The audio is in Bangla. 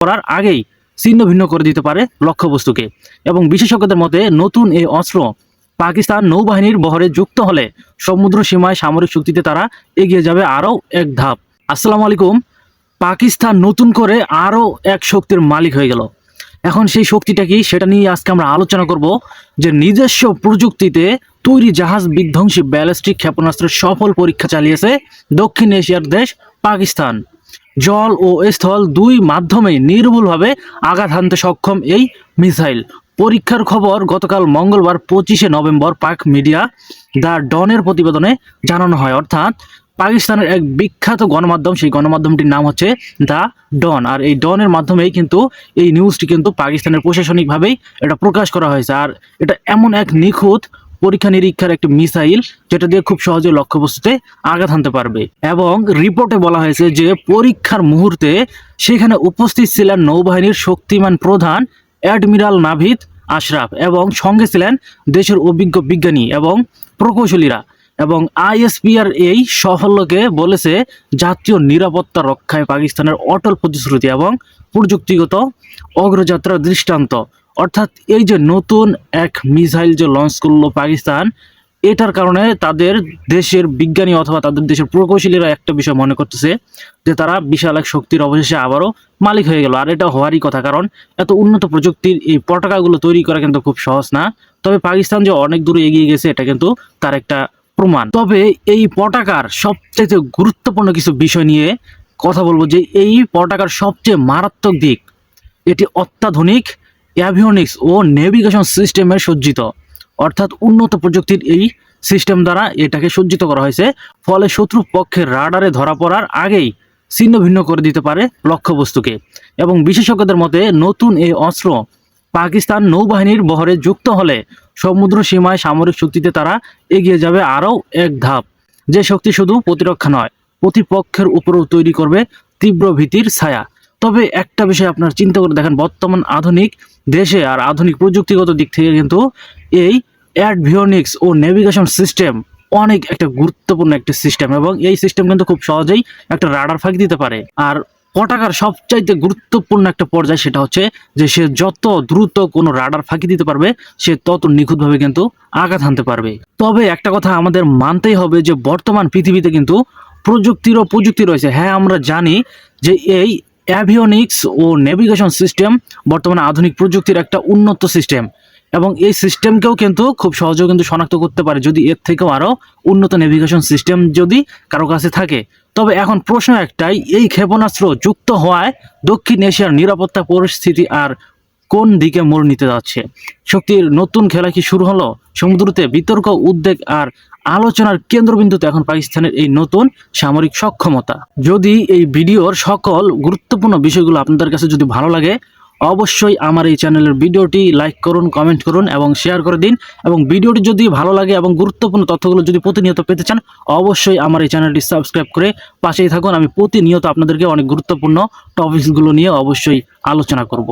করার আগেই ছিন্ন ভিন্ন করে দিতে পারে লক্ষ্যবস্তুকে। এবং বিশেষজ্ঞদের মতে, নতুন এই অস্ত্র পাকিস্তান নৌবাহিনীর বহরে যুক্ত হলে সমুদ্র সীমায় সামরিক শক্তিতে তারা এগিয়ে যাবে আরও এক ধাপ। আসসালামু আলাইকুম। পাকিস্তান নতুন করে আরও এক শক্তির মালিক হয়ে গেল। এখন সেই শক্তিটা কি সেটা নিয়ে আজকে আমরা আলোচনা করব যে নিজস্ব প্রযুক্তিতে তৈরি জাহাজ বিধ্বংসী ব্যালিস্টিক ক্ষেপণাস্ত্রের সফল পরীক্ষা চালিয়েছে দক্ষিণ এশিয়ার দেশ পাকিস্তান। জল ও স্থল দুই মাধ্যমে নির্ভুলভাবে আঘাত হানতে সক্ষম এই মিসাইল। পরীক্ষার খবর গতকাল মঙ্গলবার পঁচিশে নভেম্বর পাক মিডিয়া দ্য ডনের প্রতিবেদনে জানানো হয়। অর্থাৎ পাকিস্তানের এক বিখ্যাত গণমাধ্যম, সেই গণমাধ্যমটির নাম হচ্ছে দ্য ডন। আর এই ডনের মাধ্যমেই কিন্তু এই নিউজটি কিন্তু পাকিস্তানের প্রশাসনিকভাবেই এটা প্রকাশ করা হয়েছে। আর এটা এমন এক নিখুঁত পরীক্ষা নিরীক্ষার একটি মিসাইল যেটা দিয়ে খুব সহজে লক্ষ্যবস্তুতে আঘাত হানতে পারবে। এবং রিপোর্টে বলা হয়েছে যে পরীক্ষার মুহূর্তে সেখানে উপস্থিত ছিলেন নৌবাহিনীর শক্তিমান প্রধান অ্যাডমিরাল নাভিদ আশরাফ এবং সঙ্গে ছিলেন দেশের অভিজ্ঞ বিজ্ঞানী এবং প্রকৌশলীরা। এবং আইএসপিআর এই সাফল্যকে বলেছে জাতীয় নিরাপত্তা রক্ষায় পাকিস্তানের অটল প্রতিশ্রুতি এবং প্রযুক্তিগত অগ্রযাত্রার দৃষ্টান্ত। অর্থাৎ এই যে নতুন এক মিসাইল যে লঞ্চ করল পাকিস্তান, এটার কারণে তাদের দেশের বিজ্ঞানী অথবা তাদের দেশের প্রকৌশলীরা একটা বিষয় মনে করতেছে যে তারা বিশাল এক শক্তির অবশেষে আবারও মালিক হয়ে গেল। আর এটা হওয়ারই কথা, কারণ এত উন্নত প্রযুক্তির এই পতাকাগুলো তৈরি করা কিন্তু খুব সহজ না। তবে পাকিস্তান যে অনেক দূরে এগিয়ে গেছে, এটা কিন্তু তার একটা প্রমাণ। তবে এই পতাকার সবচেয়ে গুরুত্বপূর্ণ কিছু বিষয় নিয়ে কথা বলব যে এই পটাকার সবচেয়ে মারাত্মক দিক, এটি অত্যাধুনিক অ্যাভিওনিক্স ও নেভিগেশন সিস্টেমে সজ্জিত। অর্থাৎ উন্নত প্রযুক্তির এই সিস্টেম দ্বারা এটাকে সজ্জিত করা হয়েছে। ফলে শত্রু পক্ষের রাডারে ধরা পড়ার আগেই ছিন্ন ভিন্ন করে দিতে পারে লক্ষ্যবস্তুকে। এবং বিশেষজ্ঞদের মতে, নতুন এই অস্ত্র পাকিস্তান নৌবাহিনীর বহরে যুক্ত হলে সমুদ্র সীমায় সামরিক শক্তিতে তারা এগিয়ে যাবে আরও এক ধাপ। যে শক্তি শুধু প্রতিরক্ষা নয়, প্রতিপক্ষের উপরেও তৈরি করবে তীব্র ভীতির ছায়া। তবে একটা বিষয় আপনার চিন্তা করে দেখেন, বর্তমান আধুনিক দেশে আর আধুনিক প্রযুক্তিগত দিক থেকে কিন্তু এই অ্যাডভিওনিক্স ও নেভিগেশন সিস্টেম অনেক একটা গুরুত্বপূর্ণ একটা সিস্টেম এবং এই সিস্টেম কিন্তু খুব সহজেই একটা রাডার ফাঁকি দিতে পারে। আর পটাকার সবচাইতে গুরুত্বপূর্ণ একটা পর্যায় সেটা হচ্ছে যে সে যত দ্রুত কোনো রাডার ফাঁকি দিতে পারবে, সে তত নিখুঁতভাবে কিন্তু আঘাত হানতে পারবে। তবে একটা কথা আমাদের মানতেই হবে যে বর্তমান পৃথিবীতে কিন্তু প্রযুক্তিরও প্রযুক্তি রয়েছে। হ্যাঁ আমরা জানি যে এই অ্যাভিওনিক্স ও নেভিগেশন সিস্টেম বর্তমানে আধুনিক প্রযুক্তির একটা উন্নত সিস্টেম এবং এই সিস্টেমকেও কিন্তু খুব সহজেও কিন্তু শনাক্ত করতে পারে, যদি এর থেকেও আরও উন্নত নেভিগেশন সিস্টেম যদি কারও কাছে থাকে। তবে এখন প্রশ্ন একটাই, এই ক্ষেপণাস্ত্র যুক্ত হওয়ায় দক্ষিণ এশিয়ার নিরাপত্তা পরিস্থিতি আর কোন দিকে মোড় নিতে যাচ্ছে? শক্তির নতুন খেলা কি শুরু হলো? সমুদ্রতে বিতর্ক, উদ্বেগ আর আলোচনার কেন্দ্রবিন্দুতে এখন পাকিস্তানের এই নতুন সামরিক সক্ষমতা। যদি এই ভিডিওর সকল গুরুত্বপূর্ণ বিষয়গুলো আপনাদের কাছে যদি ভালো লাগে, অবশ্যই আমার এই চ্যানেলের ভিডিওটি লাইক করুন, কমেন্ট করুন এবং শেয়ার করে দিন। এবং ভিডিওটি যদি ভালো লাগে এবং গুরুত্বপূর্ণ তথ্যগুলো যদি প্রতিনিয়ত পেতে চান, অবশ্যই আমার এই চ্যানেলটি সাবস্ক্রাইব করে পাশেই থাকুন। আমি প্রতিনিয়ত আপনাদেরকে অনেক গুরুত্বপূর্ণ টপিকসগুলো নিয়ে অবশ্যই আলোচনা করব।